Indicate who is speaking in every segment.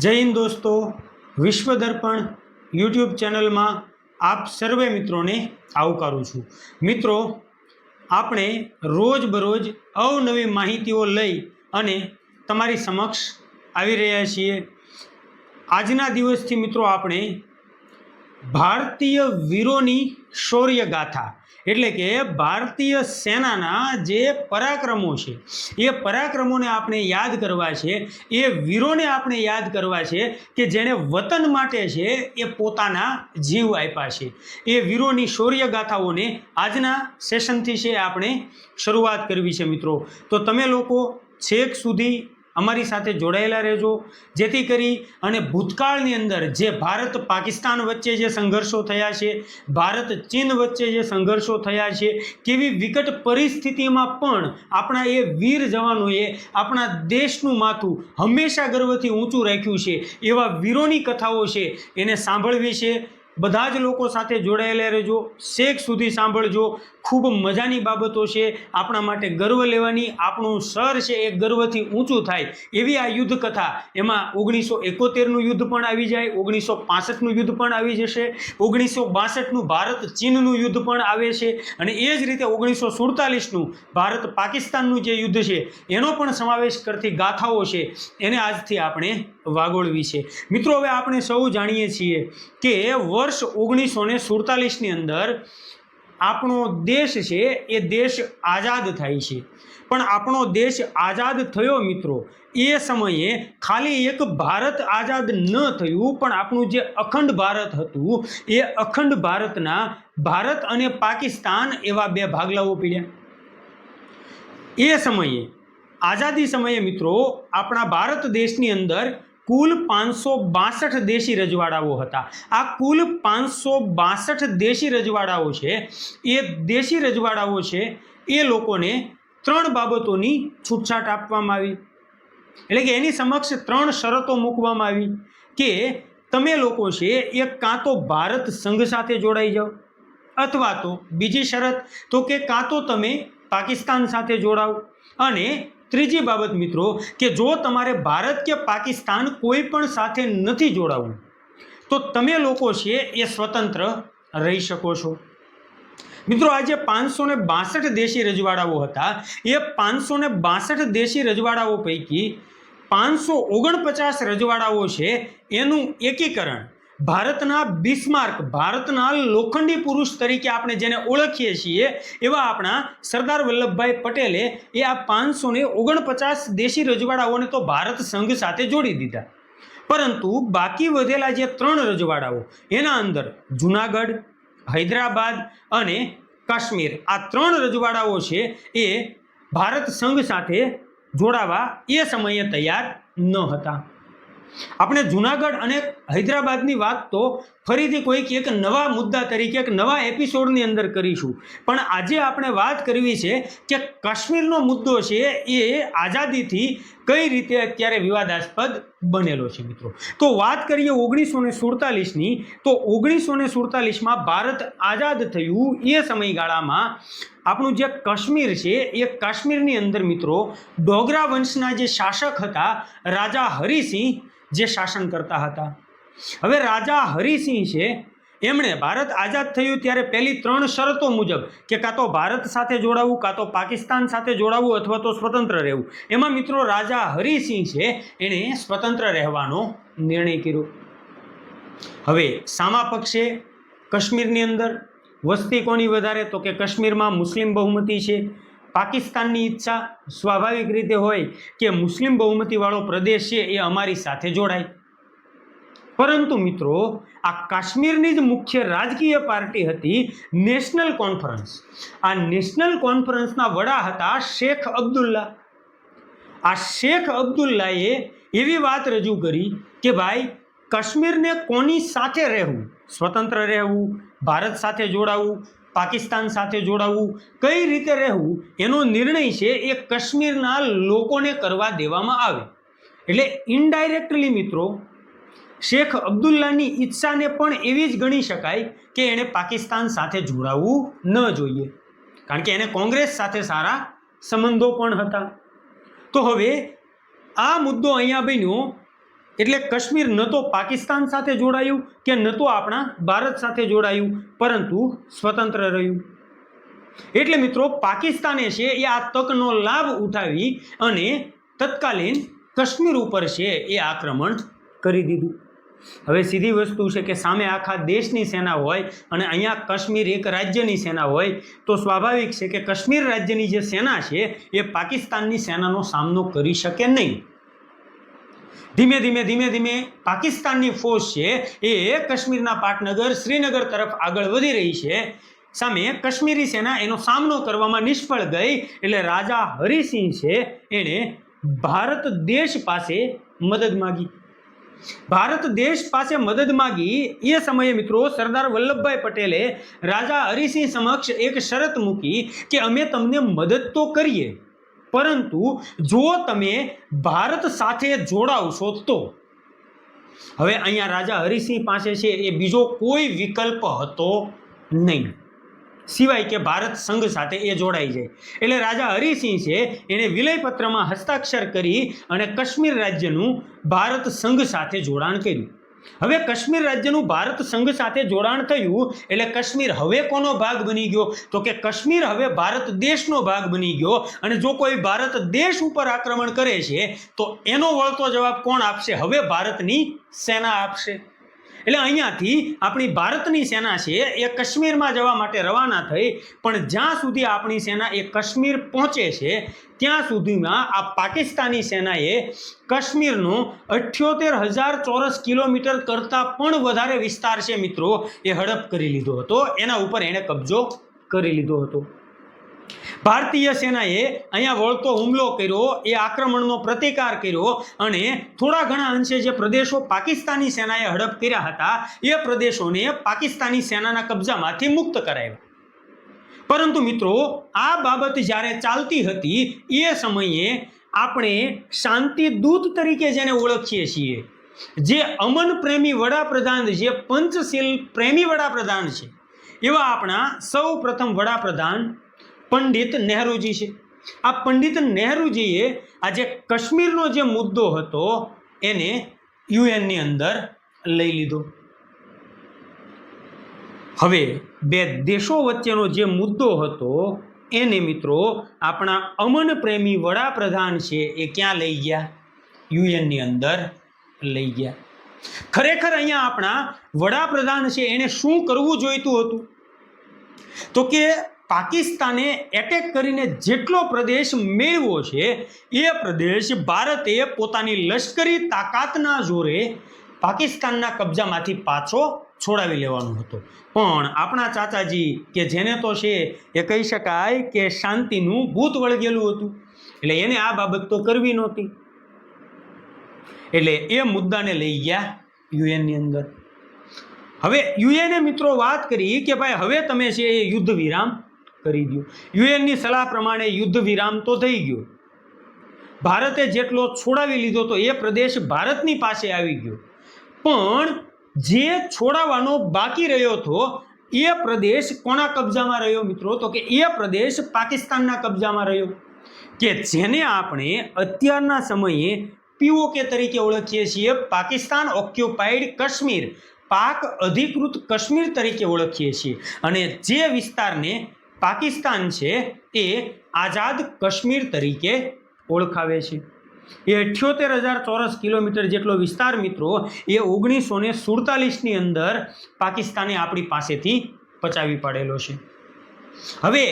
Speaker 1: જય હિન્દ દોસ્તો, વિશ્વ દર્પણ યુટ્યુબ ચેનલમાં આપ સર્વે મિત્રોને આવકારું છું. મિત્રો, આપણે રોજબરોજ અવનવી માહિતીઓ લઈ અને તમારી સમક્ષ આવી રહ્યા છીએ. આજના દિવસથી મિત્રો આપણે ભારતીય વીરોની શૌર્ય ગાથા એટલે કે ભારતીય સેનાના જે પરાક્રમો છે, એ પરાક્રમોને આપણે યાદ કરવા છે, એ વીરોને આપણે યાદ કરવા છે કે જેણે વતન માટે છે, એ પોતાના જીવ આપ્યા છે. એ વીરોની શૌર્ય ગાથાઓને આજના સેશનથી છે આપણે શરૂઆત કરવી છે મિત્રો. તો તમે લોકો છેક સુધી અમારી સાથે જોડાયેલા રહેજો. જેથી કરી અને ભૂતકાળની અંદર જે ભારત પાકિસ્તાન વચ્ચે જે સંઘર્ષો થયા છે, ભારત ચીન વચ્ચે જે સંઘર્ષો થયા છે, કેવી વિકટ પરિસ્થિતિમાં પણ આપણા એ વીર જવાનોએ આપણા દેશનું માથું હંમેશા ગર્વથી ઊંચું રાખ્યું છે. એવા વીરોની કથાઓ છે, એને સાંભળવી છે. બધા જ લોકો સાથે જોડાયેલા રહેજો. શેખ સુધી સાંભળજો. ખૂબ મજાની બાબતો છે. આપણા માટે ગર્વ લેવાની આપણું સર છે એ ગર્વથી ઊંચું થાય. એવી આ યુદ્ધ કથા. એમાં ઓગણીસો એકોતેરનું યુદ્ધ પણ આવી જાય, ઓગણીસો પાસઠનું યુદ્ધ પણ આવી જશે, ઓગણીસો બાસઠનું ભારત ચીનનું યુદ્ધ પણ આવે છે અને એ જ રીતે ઓગણીસો સુડતાલીસનું ભારત પાકિસ્તાનનું જે યુદ્ધ છે, એનો પણ સમાવેશ કરતી ગાથાઓ છે, એને આજથી આપણે વાગોળવી છે. મિત્રો, હવે આપણે સૌ જાણીએ છીએ કે વર્ષ ઓગણીસો ને સુડતાલીસની અંદર આપણો દેશ છે એ દેશ આઝાદ થાય છે. પણ આપણો દેશ આઝાદ થયો મિત્રો, એ સમયે ખાલી એક ભારત આઝાદ ન થયું, પણ આપણું જે અખંડ ભારત હતું, એ અખંડ ભારતના ભારત અને પાકિસ્તાન એવા બે ભાગલાઓ પીડ્યા. એ સમયે, આઝાદી સમયે મિત્રો, આપણા ભારત દેશની અંદર કુલ પાંચસો બાસઠ દેશી રજવાડાઓ હતા. આ કુલ પાંચસો બાસઠ દેશી રજવાડાઓ છે, એ દેશી રજવાડાઓ છે, એ લોકોને ત્રણ બાબતોની છૂટછાટ આપવામાં આવી. એટલે કે એની સમક્ષ ત્રણ શરતો મૂકવામાં આવી કે તમે લોકો છે એ કાં તો ભારત સંઘ સાથે જોડાઈ જાઓ અથવા તો બીજી શરત, તો કે કાં તો તમે પાકિસ્તાન સાથે જોડાઓ. અને ત્રીજી બાબત મિત્રો કે જો તમારે ભારત કે પાકિસ્તાન કોઈ પણ સાથે નથી જોડાવવું તો તમે લોકો છે એ સ્વતંત્ર રહી શકો છો. મિત્રો આજે પાંચસો ને બાસઠ દેશી રજવાડાઓ હતા. એ પાંચસો ને બાસઠ દેશી રજવાડાઓ પૈકી પાંચસો ઓગણપચાસ રજવાડાઓ છે એનું એકીકરણ. ભારતના બિસ્માર્ક, ભારતના લોખંડી પુરુષ તરીકે આપણે જેને ઓળખીએ છીએ, એવા આપણા સરદાર વલ્લભભાઈ પટેલે એ આ પાંચસો ને ઓગણપચાસ દેશી રજવાડાઓને તો ભારત સંઘ સાથે જોડી દીધા. પરંતુ બાકી વધેલા જે ત્રણ રજવાડાઓ, એના અંદર જુનાગઢ, હૈદરાબાદ અને કાશ્મીર, આ ત્રણ રજવાડાઓ છે એ ભારત સંઘ સાથે જોડાવા એ સમયે તૈયાર ન હતા. આપણે જુનાગઢ અને હૈદરાબાદની વાત તો ફરીથી કોઈક એક નવા મુદ્દા તરીકે, એક નવા એપિસોડની અંદર કરીશું. પણ આજે આપણે વાત કરવી છે કે કાશ્મીરનો મુદ્દો છે એ આઝાદીથી કઈ રીતે અત્યારે વિવાદાસ્પદ બનેલો છે મિત્રો. તો વાત કરીએ ઓગણીસો ને સુડતાલીસની. તો ઓગણીસો ને સુડતાલીસમાં ભારત આઝાદ થયું એ સમયગાળામાં આપણું જે કાશ્મીર છે, એ કાશ્મીરની અંદર મિત્રો, ડોગરા વંશના જે શાસક હતા, રાજા હરિસિંહ જે શાસન કરતા હતા. હવે રાજા હરિસિંહ છે, એમણે ભારત આઝાદ થયું ત્યારે પહેલી ત્રણ શરતો મુજબ કે કાં તો ભારત સાથે જોડાવવું કાં તો પાકિસ્તાન સાથે જોડાવવું અથવા તો સ્વતંત્ર રહેવું. એમાં મિત્રો રાજા હરિસિંહ છે, એણે સ્વતંત્ર રહેવાનો નિર્ણય કર્યો. હવે સામા પક્ષે કાશ્મીરની અંદર વસ્તી કોની વધારે તો કે કાશ્મીરમાં મુસ્લિમ બહુમતી છે. પાકિસ્તાનની ઈચ્છા સ્વાભાવિક રીતે હોય કે મુસ્લિમ બહુમતીવાળો પ્રદેશ છે એ અમારી સાથે જોડાય. પરંતુ મિત્રો, આ કાશ્મીરની જ મુખ્ય રાજકીય પાર્ટી હતી નેશનલ કોન્ફરન્સ. આ નેશનલ કોન્ફરન્સના વડા હતા શેખ અબ્દુલ્લા. આ શેખ અબ્દુલ્લાએ એવી વાત રજૂ કરી કે, ભાઈ, કાશ્મીરને કોની સાથે રહેવું? સ્વતંત્ર રહેવું ભારત સાથે જોડાવું, પાકિસ્તાન સાથે જોડાવવું કઈ રીતે રહેવું, એનો નિર્ણય છે એ કાશ્મીરના લોકોને કરવા દેવામાં આવે. એટલે ઇનડાયરેક્ટલી મિત્રો, શેખ અબ્દુલ્લાની ઈચ્છાને પણ એવી જ ગણી શકાય કે એણે પાકિસ્તાન સાથે જોડાવવું ન જોઈએ. કારણ કે એને કોંગ્રેસ સાથે સારા સંબંધો પણ હતા. તો હવે આ મુદ્દો અહીંયા બન્યો એટલે કાશ્મીર ન તો પાકિસ્તાન સાથે જોડાયું કે ન તો આપણા ભારત સાથે જોડાયું, પરંતુ સ્વતંત્ર રહ્યું. એટલે મિત્રો, પાકિસ્તાને છે એ આ તકનો લાભ ઉઠાવી અને તત્કાલીન કાશ્મીર ઉપર છે એ આક્રમણ કરી દીધું. હવે સીધી વસ્તુ છે કે સામે આખા દેશની સેના હોય અને અહીંયા કાશ્મીર એક રાજ્યની સેના હોય, તો સ્વાભાવિક છે કે કાશ્મીર રાજ્યની જે સેના છે એ પાકિસ્તાનની સેનાનો સામનો કરી શકે નહીં. ધીમે ધીમે ધીમે ધીમે પાકિસ્તાનની ફોર્સ છે એ કાશ્મીરના પાટનગર શ્રીનગર તરફ આગળ વધી રહી છે. સામે કાશ્મીરી સેના એનો સામનો કરવામાં નિષ્ફળ ગઈ એટલે રાજા હરિસિંહ છે એણે ભારત દેશ પાસે મદદ માગી. ભારત દેશ પાસે મદદ માગી એ સમયે મિત્રો સરદાર વલ્લભભાઈ પટેલે રાજા હરિસિંહ સમક્ષ એક શરત મૂકી કે અમે તમને મદદ તો કરીએ. પરંતુ જો તમે ભારત સાથે જોડાવશો તો. હવે અહીંયા રાજા હરિસિંહ પાસે છે એ બીજો કોઈ વિકલ્પ હતો નહીં. સિવાય કે ભારત સંઘ સાથે એ જોડાઈ જાય. એટલે રાજા હરિસિંહ છે એણે વિલયપત્રમાં હસ્તાક્ષર કરી અને કાશ્મીર રાજ્યનું ભારત સંઘ સાથે જોડાણ કર્યું. હવે કાશ્મીર રાજ્યનું ભારત સંઘ સાથે જોડાણ થયું એટલે કાશ્મીર હવે કોનો ભાગ બની ગયો? તો કે કાશ્મીર હવે ભારત દેશનો ભાગ બની ગયો અને જો કોઈ ભારત દેશ ઉપર આક્રમણ કરે છે, તો એનો વળતો જવાબ કોણ આપશે? હવે ભારતની સેના આપશે. એટલે અહીંયાથી આપણી ભારતની સેના છે, એ કાશ્મીરમાં જવા માટે રવાના થઈ, પણ જ્યાં સુધી આપણી સેના એ કાશ્મીર પહોંચે છે, ત્યાં સુધીમાં આ પાકિસ્તાની સેનાએ કાશ્મીરનો અઠ્યોતેર હજાર ચોરસ કિલોમીટર કરતાં પણ વધારે વિસ્તાર છે મિત્રો, એ હડપ કરી લીધો હતો. એના ઉપર એણે કબજો કરી લીધો હતો. ભારતીય સેનાએ અહીંયા વળતો હુમલો કર્યો, એ આક્રમણનો પ્રતિકાર કર્યો અને થોડા ઘણા અંશે જે પ્રદેશો પાકિસ્તાની સેનાએ હડપ કર્યા હતા, એ પ્રદેશોને પાકિસ્તાની સેનાના કબજામાંથી મુક્ત કરાવ્યા. પરંતુ મિત્રો, આ બાબત જ્યારે ચાલતી હતી, એ સમયે આપણે શાંતિ દૂત તરીકે જેને ઓળખીએ છીએ, જે અમન પ્રેમી વડાપ્રધાન, જે પંચશીલ પ્રેમી વડાપ્રધાન છે, એવા આપણા સૌ પ્રથમ વડાપ્રધાન પંડિત નહેરુજી છે. આ પંડિત નહેરુજીએ આજે કાશ્મીરનો જે મુદ્દો હતો, એને યુએનની અંદર લઈ લીધો. હવે બે દેશો વચ્ચેનો જે મુદ્દો હતો, એને મિત્રો આપણા અમન પ્રેમી વડાપ્રધાન છે એ ક્યાં લઈ ગયા? યુએનની અંદર લઈ ગયા. ખરેખર અહીંયા આપણા વડાપ્રધાન છે, એને શું કરવું જોઈતું હતું? તો કે પાકિસ્તાને એટેક કરીને જેટલો પ્રદેશ મેળવો છે, એ પ્રદેશ ભારતે પોતાની લશ્કરી તાકાતના જોરે પાકિસ્તાનના કબજામાંથી પાછો છોડાવી લેવાનો હતો. પણ આપણા ચાચાજી કે જેને તો છે, એ કહી શકાય કે શાંતિનું ભૂત વળગેલું હતું. એટલે એને આ બાબત તો કરવી નહોતી. એટલે એ મુદ્દાને લઈ ગયા યુએનની અંદર. હવે યુએને મિત્રો વાત કરી કે ભાઈ હવે તમે છે એ યુદ્ધ વિરામ કરી દો યુએનની સલાહ પ્રમાણે યુદ્ધ વિરામ તો થઈ ગયો. ભારતે જેટલો છોડાવી લીધો તો એ પ્રદેશ ભારતની પાસે આવી ગયો. પણ જે છોડાવવાનો બાકી રહ્યો હતો, એ પ્રદેશ કોના કબજામાં રહ્યો મિત્રો? તો કે એ પ્રદેશ પાકિસ્તાનના કબજામાં રહ્યો. કે જેને આપણે અત્યારના સમયે પીઓકે તરીકે ઓળખીએ છીએ, પાકિસ્તાન ઓક્યુપાઈડ કાશ્મીર, પાક અધિકૃત કાશ્મીર તરીકે ઓળખીએ છીએ. અને જે વિસ્તારને પાકિસ્તાન છે એ આઝાદ કાશ્મીર તરીકે ઓળખાવે છે. એ અઠ્યોતેર હજાર ચોરસ કિલોમીટર જેટલો વિસ્તાર મિત્રો, એ ઓગણીસો ને સુડતાલીસની અંદર પાકિસ્તાને આપણી પાસેથી પચાવી પાડેલો છે. હવે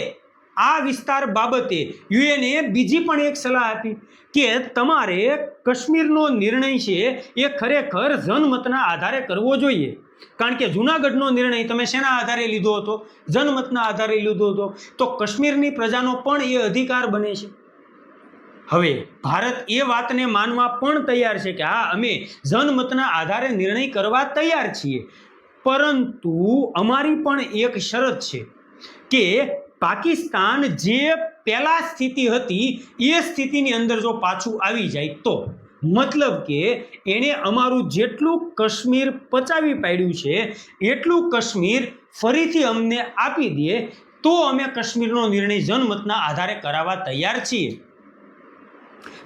Speaker 1: આ વિસ્તાર બાબતે યુએનએ બીજી પણ એક સલાહ આપી કે તમારે કાશ્મીરનો નિર્ણય છે એ ખરેખર જનમતના આધારે કરવો જોઈએ. કારણ કે જૂનાગઢનો નિર્ણય તમે શેના આધારે લીધો હતો? જનમતના આધારે લીધો હતો. તો કાશ્મીરની પ્રજાનો પણ એ અધિકાર બને છે. હવે ભારત એ વાતને માનવા પણ તૈયાર છે કે હા, અમે જનમતના આધારે નિર્ણય કરવા તૈયાર છીએ. પરંતુ અમારી પણ એક શરત છે કે પાકિસ્તાન જે પહેલાં સ્થિતિ હતી, એ સ્થિતિની અંદર જો પાછું આવી જાય તો? મતલબ કે એણે અમારું જેટલું કાશ્મીર પચાવી પાડ્યું છે, એટલું કાશ્મીર ફરીથી અમને આપી દે, તો અમે કાશ્મીરનો નિર્ણય જનમતના આધારે કરાવવા તૈયાર છીએ.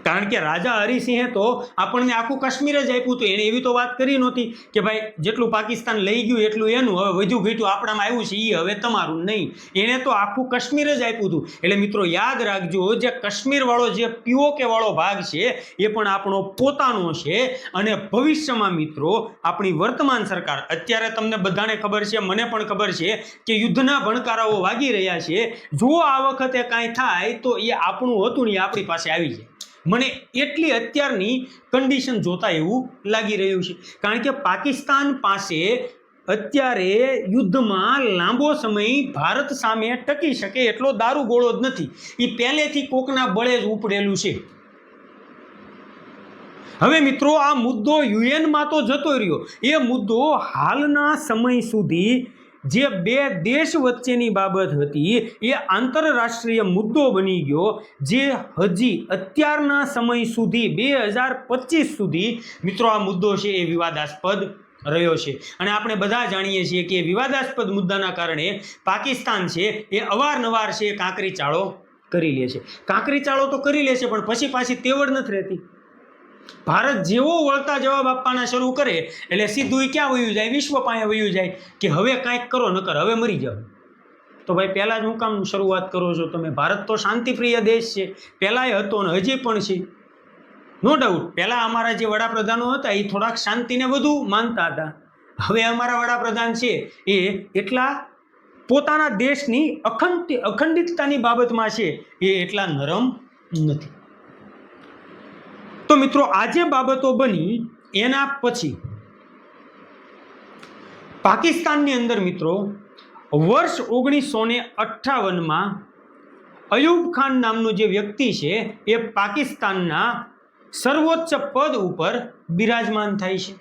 Speaker 1: કારણ કે રાજા હરિસિંહે તો આપણને આખું કાશ્મીર જ આપ્યું હતું. એણે એવી તો વાત કરી નહોતી કે ભાઈ, જેટલું પાકિસ્તાન લઈ ગયું એટલું એનું, હવે વધુ ઘટ્યું, આપણામાં આવ્યું છે એ હવે તમારું નહીં. એણે તો આખું કાશ્મીર જ આપ્યું હતું. એટલે મિત્રો, યાદ રાખજો, જે કાશ્મીરવાળો જે પીઓકે વાળો ભાગ છે, એ પણ આપણો પોતાનો છે. અને ભવિષ્યમાં મિત્રો, આપણી વર્તમાન સરકાર, અત્યારે તમને બધાને ખબર છે, મને પણ ખબર છે, કે યુદ્ધના ભણકારાઓ વાગી રહ્યા છે. જો આ વખતે કાંઈ થાય, તો એ આપણું હતું ને એ આપણી પાસે આવી જાય. મને એટલી અત્યારની કન્ડિશન જોતા એવું લાગી રહ્યું છે. કારણ કે પાકિસ્તાન પાસે અત્યારે યુદ્ધમાં લાંબો સમય ભારત સામે ટકી શકે એટલો દારૂ ગોળો જ નથી. એ પહેલેથી કોકના બળે જ ઉપડેલું છે. હવે મિત્રો, આ મુદ્દો યુએનમાં તો જતો રહ્યો. એ મુદ્દો હાલના સમય સુધી જે બે દેશ વચ્ચેની બાબત હતી, એ આંતરરાષ્ટ્રીય મુદ્દો બની ગયો, જે હજી અત્યારના સમય સુધી, બે હજાર પચીસ સુધી, મિત્રો, આ મુદ્દો છે એ વિવાદાસ્પદ રહ્યો છે. અને આપણે બધા જાણીએ છીએ કે વિવાદાસ્પદ મુદ્દાના કારણે પાકિસ્તાન છે એ અવારનવાર છે કાંકરી ચાળો કરી લે છે. કાંકરી ચાળો તો કરી લે છે, પણ પછી પાછી તેવડ નથી રહેતી. ભારત જેવો વળતા જવાબ આપવાના શરૂ કરે, એટલે સીધું ક્યાં વયું જાય? વિશ્વ પાસે વયું જાય કે હવે કાંઈક કરો, નકર હવે મરી જાઓ. તો ભાઈ, પહેલાં જ હું કામ શરૂઆત કરો છો? તમે ભારત તો શાંતિપ્રિય દેશ છે. પહેલાંય હતો ને હજી પણ છે. નો ડાઉટ પહેલાં અમારા જે વડાપ્રધાનો હતા એ થોડાક શાંતિને વધુ માનતા હતા. હવે અમારા વડાપ્રધાન છે, એ એટલા પોતાના દેશની અખંડ, અખંડિતતાની બાબતમાં છે, એ એટલા નરમ નથી. તો મિત્રો આ જે બાબતો બની એના પછી. પાકિસ્તાનની અંદર મિત્રો, વર્ષ ઓગણીસો ને અઠ્ઠાવનમાં અયુબ ખાન નામનો જે વ્યક્તિ છે, એ પાકિસ્તાનના સર્વોચ્ચ પદ ઉપર બિરાજમાન થાય છે.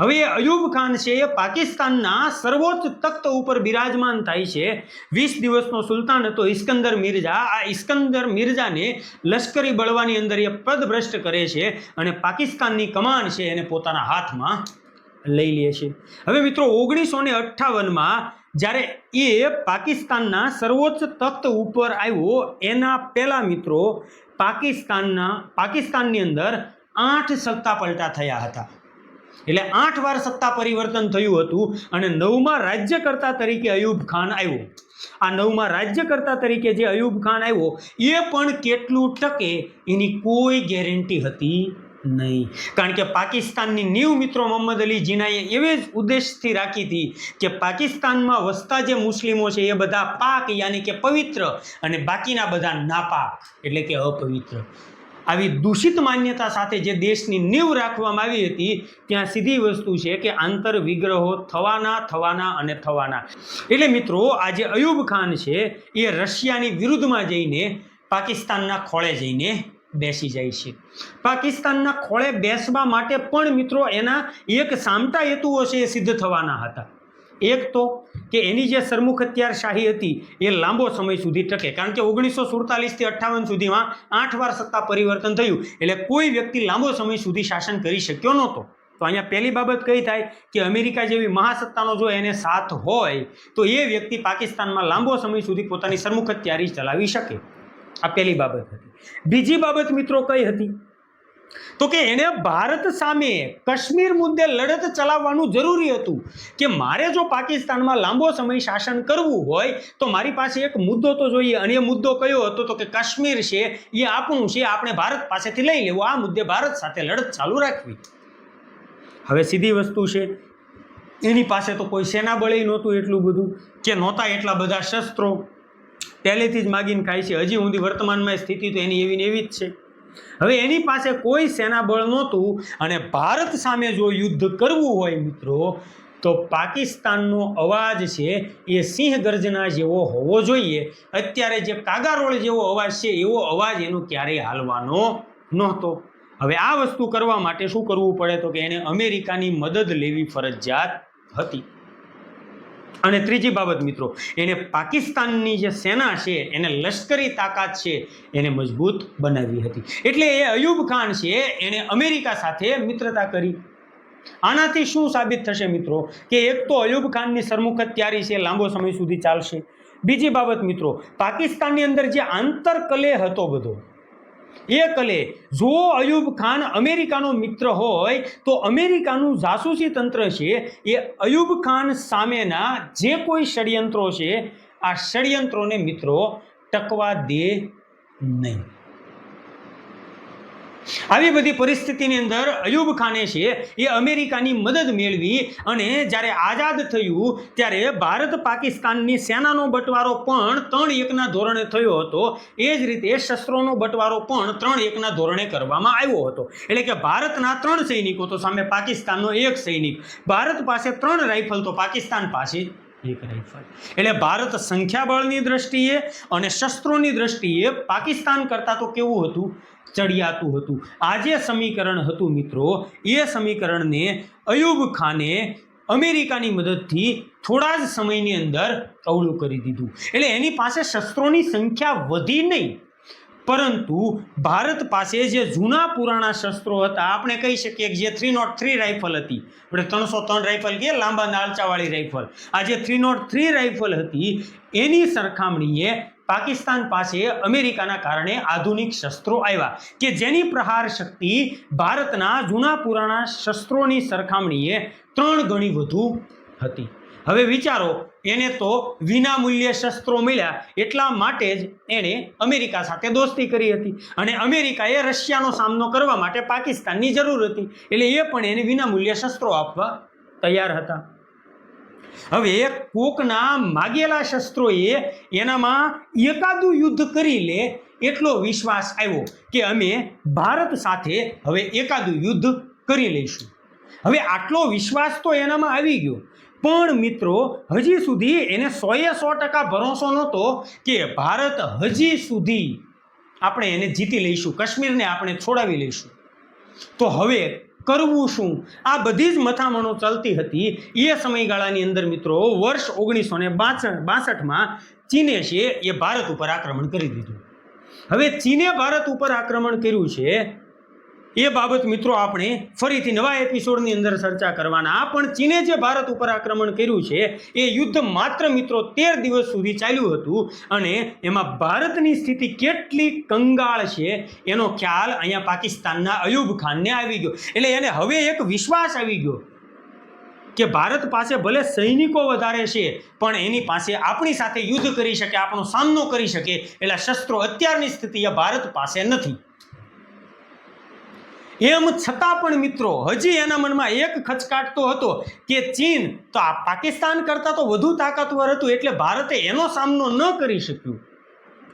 Speaker 1: હવે અયુબ ખાન છે, એ પાકિસ્તાનના સર્વોચ્ચ તખ્ત ઉપર બિરાજમાન થાય છે. વીસ દિવસનો સુલતાન હતો ઇસ્કંદર મિર્ઝા. આ ઇસ્કંદર મિર્ઝાને લશ્કરી બળવાની અંદર એ પદભ્રષ્ટ કરે છે અને પાકિસ્તાનની કમાન છે એને પોતાના હાથમાં લઈ લે છે. હવે મિત્રો, ઓગણીસો ને અઠ્ઠાવનમાં જ્યારે એ પાકિસ્તાનના સર્વોચ્ચ તખ્ત ઉપર આવ્યો, એના પહેલા મિત્રો પાકિસ્તાનના, પાકિસ્તાનની અંદર આઠ સત્તા પલટા થયા હતા. એટલે આઠ વાર સત્તા પરિવર્તન થયું હતું અને નવમા રાજ્યકર્તા તરીકે અયુબ ખાન આવ્યો. આ નવમા રાજ્યકર્તા તરીકે જે અયુબ ખાન આવ્યો, એ પણ કેટલું ટકે એની કોઈ ગેરંટી હતી નહીં. કારણ કે પાકિસ્તાનની નીવ મિત્રો મોહમ્મદ અલી જીનાએ એવે જ ઉદ્દેશથી રાખી હતી કે પાકિસ્તાનમાં વસતા જે મુસ્લિમો છે, એ બધા પાક, યાની કે પવિત્ર, અને બાકીના બધા નાપાક, એટલે કે અપવિત્ર. આવી દૂષિત માન્યતા સાથે જે દેશની નીવ રાખવામાં આવી હતી, ત્યાં સીધી વસ્તુ છે કે આંતર વિગ્રહો થવાના થવાના અને થવાના. એટલે મિત્રો, આ જે અયુબ ખાન છે, એ રશિયાની વિરુદ્ધમાં જઈને પાકિસ્તાનના ખોળે જઈને બેસી જાય છે. પાકિસ્તાનના ખોળે બેસવા માટે પણ મિત્રો એના એક સામટા હેતુઓ છે એ સિદ્ધ થવાના હતા. એક તો કે એની જે સરમુખ હત્યારશાહી હતી, એ લાંબો સમય સુધી ટકે. કારણ કે ઓગણીસો સુડતાલીસથી અઠ્ઠાવન સુધીમાં આઠ વાર સત્તા પરિવર્તન થયું. એટલે કોઈ વ્યક્તિ લાંબો સમય સુધી શાસન કરી શક્યો નહોતો. તો અહીંયા પહેલી બાબત કઈ થાય કે અમેરિકા જેવી મહાસત્તાનો જો એને સાથ હોય, તો એ વ્યક્તિ પાકિસ્તાનમાં લાંબો સમય સુધી પોતાની સરમુખત્યારી ચલાવી શકે. આ પહેલી બાબત હતી. બીજી બાબત મિત્રો કઈ હતી? તો કે એણે ભારત સામે કાશ્મીર મુદ્દે લડત ચલાવવાનું જરૂરી હતું કે મારે જો પાકિસ્તાનમાં લાંબો સમય શાસન કરવું હોય, તો મારી પાસે એક મુદ્દો તો જોઈએ. અને એ મુદ્દો કયો હતો તો કે કાશ્મીર છે, એ આપણું છે, આપણે ભારત પાસેથી લઈ લેવું. આ મુદ્દે ભારત સાથે લડત ચાલુ રાખવી. હવે સીધી વસ્તુ છે, એની પાસે તો કોઈ સેના બળે નહોતું એટલું બધું, કે નહોતા એટલા બધા શસ્ત્રો. પહેલેથી જ માગીને ખાય છે. હજી સુધી વર્તમાનમાં સ્થિતિ તો એની એવી ને એવી જ છે. હવે એની પાસે કોઈ સેનાબળ નહોતું અને ભારત સામે જો યુદ્ધ કરવું હોય મિત્રો, તો પાકિસ્તાનનો અવાજ છે એ સિંહ ગર્જના જેવો હોવો જોઈએ. અત્યારે જે કાગારોળ જેવો અવાજ છે, એવો અવાજ એનો ક્યારેય હાલવાનો નહોતો. હવે આ વસ્તુ કરવા માટે શું કરવું પડે? તો કે એને અમેરિકાની મદદ લેવી ફરજિયાત હતી. અને ત્રીજી બાબત મિત્રો, એને પાકિસ્તાનની જે સેના છે, એને લશ્કરી તાકાત છે, એને મજબૂત બનાવી હતી. એટલે એ અયુબ ખાન છે એણે અમેરિકા સાથે મિત્રતા કરી. આનાથી શું સાબિત થશે મિત્રો? કે એક તો અયુબ ખાનની સરમુખત્યારી છે, લાંબો સમય સુધી ચાલશે. બીજી બાબત મિત્રો, પાકિસ્તાનની અંદર જે આંતરકલે હતો બધો એ કલે, જો અયુબ ખાન અમેરિકાનો મિત્ર હોય, તો અમેરિકાનું જાસૂસી તંત્ર છે, એ અયુબ ખાન સામેના જે કોઈ ષડયંત્રો છે, આ ષડયંત્રોને મિત્રો ટકવા દે નહીં. આવી બધી પરિસ્થિતિની અંદર અયુબ ખાને છે, એ અમેરિકાની મદદ મેળવી અને જ્યારે આઝાદ થયું, ત્યારે ભારત પાકિસ્તાનની સેનાનો બટવારો પણ ત્રણ એકના ધોરણે થયો હતો. એ જ રીતે શસ્ત્રોનો બટવારો પણ ત્રણ એકના ધોરણે કરવામાં આવ્યો હતો. એટલે કે ભારતના ત્રણ સૈનિકો તો સામે પાકિસ્તાનનો એક સૈનિક. ભારત પાસે ત્રણ રાઇફલ તો પાકિસ્તાન પાસે એક રાઇફલ. એટલે ભારત સંખ્યાબળની દ્રષ્ટિએ અને શસ્ત્રોની દ્રષ્ટિએ પાકિસ્તાન કરતાં તો કેવું હતું? ચડિયાતું હતું. આ જે સમીકરણ હતું મિત્રો. એ સમીકરણને અયુબ ખાને અમેરિકાની મદદથી થોડા જ સમયની અંદર કવળું કરી દીધું. એટલે એની પાસે શસ્ત્રોની સંખ્યા વધી નહીં. પરંતુ ભારત પાસે જે જૂના પુરાણા શસ્ત્રો હતા, આપણે કહી શકીએ કે જે થ્રી નોટ થ્રી રાઇફલ હતી. આપણે ત્રણસો ત્રણ રાઇફલ કહીએ, લાંબા નાળચાવાળી રાઇફલ આ જે થ્રી નોટ થ્રી રાઇફલ હતી, એની સરખામણીએ પાકિસ્તાન પાસે અમેરિકાના કારણે આધુનિક શસ્ત્રો આવ્યા કે જેની પ્રહાર શક્તિ ભારતના જૂના પુરાણા શસ્ત્રોની સરખામણીએ ત્રણ ગણી વધુ હતી. હવે વિચારો, એને તો વિના મૂલ્યે શસ્ત્રો મળ્યા એટલા માટે જ એણે અમેરિકા સાથે દોસ્તી કરી હતી અને અમેરિકાએ રશિયાનો સામનો કરવા માટે પાકિસ્તાનની જરૂર હતી. એટલે એ પણ એને વિના મૂલ્યે શસ્ત્રો આપવા તૈયાર હતા. હવે કોકના માગેલા શસ્ત્રોએ એનામાં એકાદું યુદ્ધ કરી લે એટલો વિશ્વાસ આવ્યો કે અમે ભારત સાથે હવે એકાદું યુદ્ધ કરી લઈશું. હવે આટલો વિશ્વાસ તો એનામાં આવી ગયો. પણ મિત્રો, હજી સુધી એને સોએ સો ટકા ભરોસો નહોતો કે ભારત હજી સુધી આપણે એને જીતી લઈશું. કાશ્મીરને આપણે છોડાવી લઈશું. તો હવે કરવું શું? આ બધી જ મથામણો ચાલતી હતી. એ સમયગાળાની અંદર મિત્રો, વર્ષ ઓગણીસો ને બાસઠમાં ચીને છે એ ભારત ઉપર આક્રમણ કરી દીધું. હવે ચીને ભારત ઉપર આક્રમણ કર્યું છે એ બાબત મિત્રો આપણે ફરીથી નવા એપિસોડની અંદર ચર્ચા કરવાના. પણ ચીને જે ભારત ઉપર આક્રમણ કર્યું છે, એ યુદ્ધ માત્ર મિત્રો તેર દિવસ સુધી ચાલ્યું હતું અને એમાં ભારતની સ્થિતિ કેટલી કંગાળ છે, એનો ખ્યાલ અહીંયા પાકિસ્તાનના અયુબ ખાનને આવી ગયો. એટલે એને હવે એક વિશ્વાસ આવી ગયો કે ભારત પાસે ભલે સૈનિકો વધારે છે, પણ એની પાસે આપણી સાથે યુદ્ધ કરી શકે, આપણો સામનો કરી શકે, એટલે શસ્ત્રો અત્યારની સ્થિતિએ ભારત પાસે નથી. એમ છતાં પણ મિત્રો, હજી એના મનમાં એક ખચકાટતો હતો કે ચીન, તો આ પાકિસ્તાન કરતાં તો વધુ તાકાતવર હતું એટલે ભારતે એનો સામનો ન કરી શક્યું.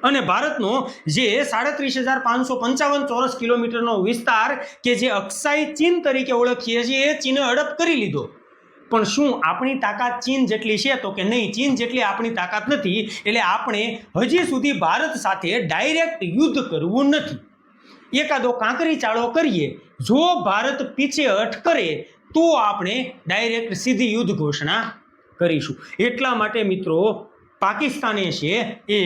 Speaker 1: અને ભારતનો જે સાડત્રીસ હજાર પાંચસો પંચાવન ચોરસ કિલોમીટરનો વિસ્તાર કે જે અક્ષાઈ ચીન તરીકે ઓળખીએ છીએ, એ ચીને હડપ કરી લીધો. પણ શું આપણી તાકાત ચીન જેટલી છે તો કે નહીં? ચીન જેટલી આપણી તાકાત નથી, એટલે આપણે હજી સુધી ભારત સાથે ડાયરેક્ટ યુદ્ધ કરવું નથી. એકાદો કાંકરી ચાળો કરીએ. જો ભારત પીછેહઠ કરે, તો આપણે ડાયરેક્ટ સીધી યુદ્ધ ઘોષણા કરીશું. એટલા માટે મિત્રો, પાકિસ્તાને છે એ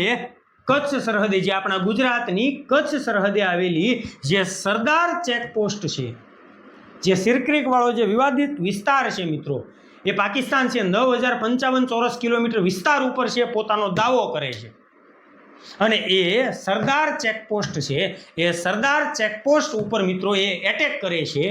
Speaker 1: કચ્છ સરહદે, જે આપણા ગુજરાતની કચ્છ સરહદે આવેલી જે સરદાર ચેકપોસ્ટ છે, જે સિરક્રિકવાળો જે વિવાદિત વિસ્તાર છે મિત્રો, એ પાકિસ્તાન છે નવ હજાર પંચાવન ચોરસ કિલોમીટર વિસ્તાર ઉપર છે, પોતાનો દાવો કરે છે. અને એ સરદાર ચેકપોસ્ટ છે. એ સરદાર ચેકપોસ્ટ ઉપર મિત્રો એ એટેક કરે છે.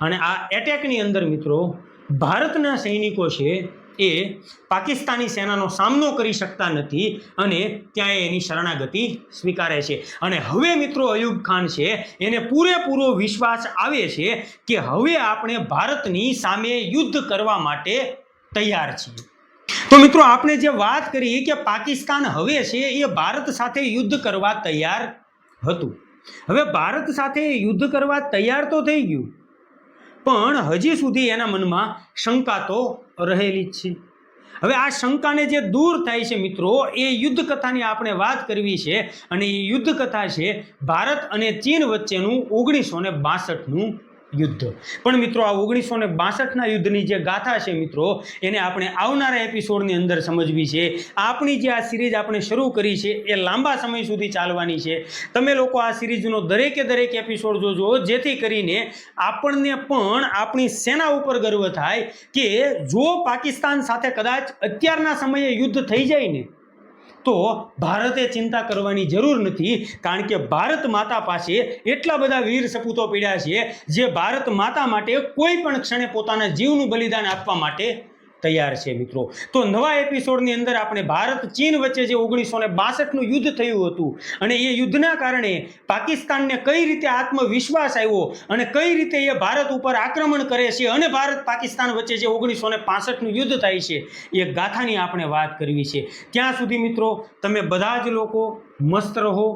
Speaker 1: અને આ એટેકની અંદર મિત્રો ભારતના સૈનિકો છે એ પાકિસ્તાની સેનાનો સામનો કરી શકતા નથી અને ત્યાં એની શરણાગતિ સ્વીકારે છે. અને હવે મિત્રો અયુબ ખાન છે, એને પૂરેપૂરો વિશ્વાસ આવે છે કે હવે આપણે ભારતની સામે યુદ્ધ કરવા માટે તૈયાર છીએ. તો મિત્રો આપણે જે વાત કરી કે પાકિસ્તાન હવે છે, એ ભારત સાથે યુદ્ધ કરવા તૈયાર હતું. હવે ભારત સાથે યુદ્ધ કરવા તૈયાર તો થઈ ગયું, પણ હજી સુધી એના મનમાં શંકા તો રહેલી જ છે. હવે આ શંકાને જે દૂર થાય છે મિત્રો, એ યુદ્ધ કથાની આપણે વાત કરવી છે અને એ યુદ્ધ કથા છે ભારત અને ચીન વચ્ચેનું ઓગણીસો ને બાસઠનું યુદ્ધ. પણ મિત્રો, આ ઓગણીસો ને બાસઠના યુદ્ધની જે ગાથા છે મિત્રો, એને આપણે આવનારા એપિસોડની અંદર સમજવી છે. આપણી જે આ સિરીઝ આપણે શરૂ કરી છે, એ લાંબા સમય સુધી ચાલવાની છે. તમે લોકો આ સિરીઝનો દરેકે દરેક એપિસોડ જોજો, જેથી કરીને આપણને પણ આપણી સેના ઉપર ગર્વ થાય કે જો પાકિસ્તાન સાથે કદાચ અત્યારના સમયે યુદ્ધ થઈ જાય ને તો ભારતે ચિંતા કરવાની જરૂર નથી, કારણ કે ભારત માતા પાસે એટલા બધા વીર સપૂતો પીડ્યા છે, જે ભારત માતા માટે કોઈ પણ ક્ષણે પોતાના જીવનું બલિદાન આપવા માટે તૈયાર છે મિત્રો. તો નવા એપિસોડની અંદર આપણે ભારત, ચીન વચ્ચે જે ઓગણીસો ને બાસઠનું યુદ્ધ થયું હતું અને એ યુદ્ધના કારણે પાકિસ્તાનને કઈ રીતે આત્મવિશ્વાસ આવ્યો અને કઈ રીતે એ ભારત ઉપર આક્રમણ કરે છે અને ભારત, પાકિસ્તાન વચ્ચે જે ઓગણીસો ને પાસઠનું યુદ્ધ થાય છે, એ ગાથાની આપણે વાત કરવી છે. ત્યાં સુધી મિત્રો, તમે બધા જ લોકો મસ્ત રહો.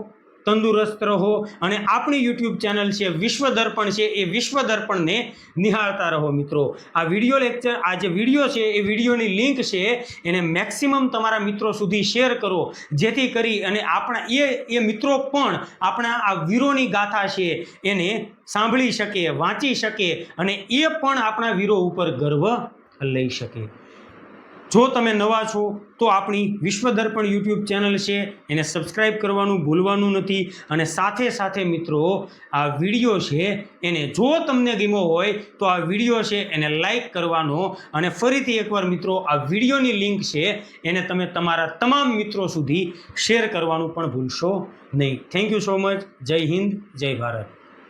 Speaker 1: તંદુરસ્ત રહો અને આપણી યુટ્યુબ ચેનલ છે વિશ્વ દર્પણ છે એ વિશ્વ દર્પણને નિહાળતા રહો મિત્રો. આ વીડિયો લેક્ચર, આ જે વીડિયો છે એ વિડીયોની લિંક છે, એને મેક્સિમમ તમારા મિત્રો સુધી શેર કરો, જેથી કરી અને આપણા એ એ મિત્રો પણ આપણા આ વીરોની ગાથા છે એને સાંભળી શકે, વાંચી શકે અને એ પણ આપણા વીરો ઉપર ગર્વ લઈ શકે. જો તમે નવા છો, તો આપણી વિશ્વ દર્પણ યુટ્યુબ ચેનલ છે, એને સબસ્ક્રાઈબ કરવાનું ભૂલવાનું નથી અને સાથે સાથે મિત્રો, આ વીડિયો છે, એને જો તમને ગમ્યો હોય, તો આ વીડિયો છે, એને લાઈક કરવાનો અને ફરીથી એકવાર મિત્રો, આ વિડીયોની લિંક છે, એને તમે તમારા તમામ મિત્રો સુધી શેર કરવાનું પણ ભૂલશો નહીં. થેન્ક યુ સો મચ જય હિન્દ, જય ભારત.